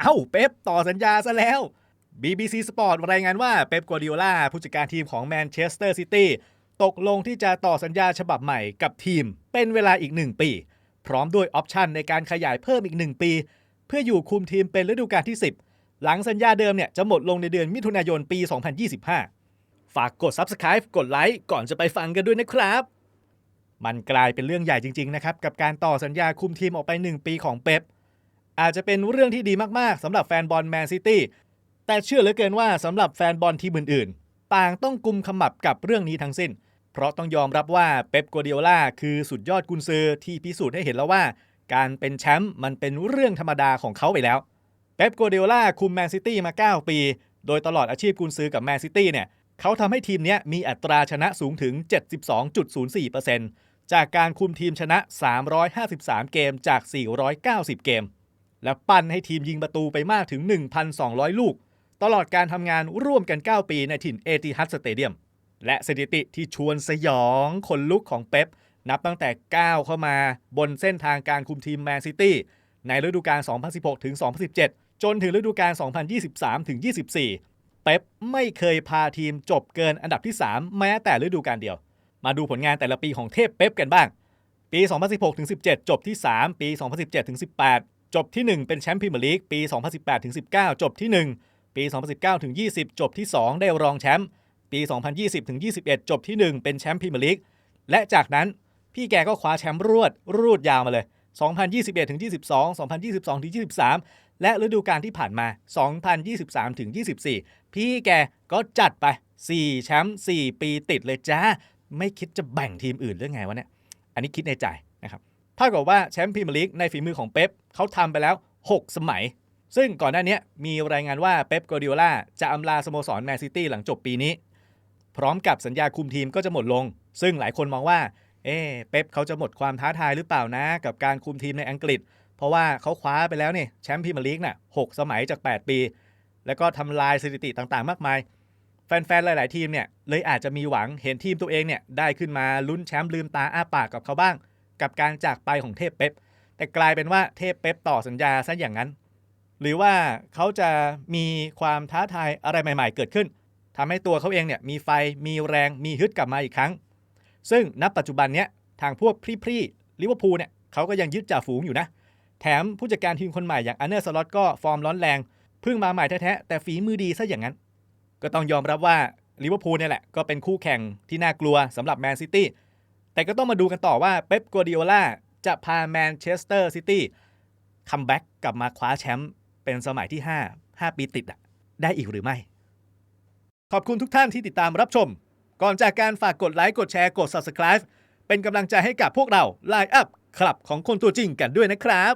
เอ้าเป๊ปต่อสัญญาซะแล้ว BBC Sport รายงานว่าเป๊ปกัวดิโอลาผู้จัดการทีมของแมนเชสเตอร์ซิตี้ตกลงที่จะต่อสัญญาฉบับใหม่กับทีม เป็นเวลาอีก 1 ปี พร้อมด้วยออปชันในการขยายเพิ่มอีก 1 ปี เพื่ออยู่คุมทีมเป็นฤดูกาลที่ 10 หลังสัญญาเดิมเนี่ยจะหมดลงในเดือนมิถุนายนปี 2025 ฝากกด Subscribe กดไลค์ก่อนจะไปฟังกันด้วยนะครับ มันกลายเป็นเรื่องใหญ่จริง ๆ นะครับ กับการต่อสัญญาคุมทีมออกไป 1 ปีของเป๊ป อาจจะเป็นเรื่องที่ดีมากๆสำหรับแฟนบอลแมนซิตี้แต่เชื่อเหลือเกินว่าสำหรับแฟนบอลทีมอื่นๆ ต่างต้องกุมขมับกับเรื่องนี้ทั้งสิ้น เพราะต้องยอมรับว่าเป๊ปกัวดิโอลาคือสุดยอดกุนซือที่พิสูจน์ให้เห็นแล้วว่า การเป็นแชมป์มันเป็นเรื่องธรรมดาของเขาไปแล้วเป๊ปกัวดิโอลาคุมแมนซิตี้มา 9 ปี โดยตลอดอาชีพกุนซือกับแมนซิตี้เนี่ยเขาทำให้ทีมนี้มีอัตราชนะสูงถึง 72.04%จากการคุมทีมชนะ 353 เกมจาก 490 เกม และปั้นให้ทีมยิงประตูไปมากถึง 1,200 ลูก ตลอดการทำงานร่วมกัน 9 ปีในถิ่นเอติฮัดสเตเดียม และสถิติที่ชวนสยองคนลุกของเป๊ปนับตั้งแต่ก้าวเข้ามาบนเส้นทางการคุมทีมแมนซิตี้ในฤดูกาล 2016 ถึง 2017 จนถึงฤดูกาล 2023 ถึง 24 เป๊ปไม่เคยพาทีมจบเกินอันดับที่ 3 แม้แต่ฤดูกาลเดียว มาดูผลงานแต่ละปีของเทพเป๊ปกันบ้าง ปี 2016 ถึง 17 จบที่ 3 ปี 2017 ถึง 18 จบที่ 1 เป็นแชมป์พรีเมียร์ลีกปี 2018ถึง19 จบที่ 1 ปี 2019ถึง20 จบที่ 2 ได้รองแชมป์ปี 2020ถึง21 จบที่ 1 เป็นแชมป์พรีเมียร์ลีกและจากนั้นพี่แกก็คว้าแชมป์รวดรูดยาวมาเลย 2021ถึง22 2022ถึง23 และฤดูกาลที่ผ่านมา 2023ถึง24 พี่แกก็จัดไป 4 แชมป์4ปีติดเลยจ้า ไม่คิดจะแบ่งทีมอื่นเรื่องไงวะเนี่ย อันนี้คิดในใจนะครับ เท่ากับว่าแชมป์พรีเมียร์ลีกในฝีมือของเป๊ปเขาทำไปแล้ว 6 สมัย ซึ่งก่อนหน้านี้มีรายงานว่าเป๊ปกัวดิโอลาจะอำลาสโมสรแมนซิตี้หลังจบปีนี้ พร้อมกับสัญญาคุมทีมก็จะหมดลง ซึ่งหลายคนมองว่า เอ๊ะเป๊ปเขาจะหมดความท้าทายหรือเปล่านะ กับการคุมทีมในอังกฤษ เพราะว่าเขาคว้าไปแล้วเนี่ยแชมป์พรีเมียร์ลีกน่ะหสมัยจาก 8 ปี แล้วก็ทำลายสถิติต่างๆ มากมายแฟนๆ หลาย ๆ ทีมเนี่ยเลยอาจจะมีหวังเห็นทีมตัวเองเนี่ยได้ขึ้นมาลุ้นแชมป์ลืมตาอ้าปากกับเขาบ้าง กับการจากไปของเทพเป๊ปแต่กลายเป็นว่าเทพเป๊ปต่อสัญญาซะอย่างนั้น หรือว่าเขาจะมีความท้าทายอะไรใหม่ ๆ เกิดขึ้นทำให้ตัวเขาเองเนี่ยมีไฟมีแรงมีฮึดกลับมาอีกครั้ง ซึ่งณปัจจุบันเนี้ยทางพวกพรีๆลิเวอร์พูลเนี่ยเขาก็ยังยึดจ่าฝูงอยู่นะ แถมผู้จัดการทีมคนใหม่อย่างอันเนอร์สล็อตก็ฟอร์มร้อนแรงเพิ่งมาใหม่แท้ๆแต่ฝีมือดีซะอย่างนั้น ก็ต้องยอมรับว่าลิเวอร์พูลเนี่ยแหละก็เป็นคู่แข่งที่น่ากลัวสำหรับแมนซิตี้ แต่ก็ต้องมาดูกันต่อว่าเป๊ปกัวดิโอลาจะพาแมนเชสเตอร์ซิตี้คัมแบ็กกลับมาคว้าแชมป์เป็นสมัยที่ 5 5 ปีติดอะได้อีกหรือไม่ ขอบคุณทุกท่านที่ติดตามรับชม ก่อนจากการฝากกดไลค์กดแชร์กด Subscribe เป็นกำลังใจให้กับพวกเราไลน์อัพคลับของคนตัวจริงกันด้วยนะครับ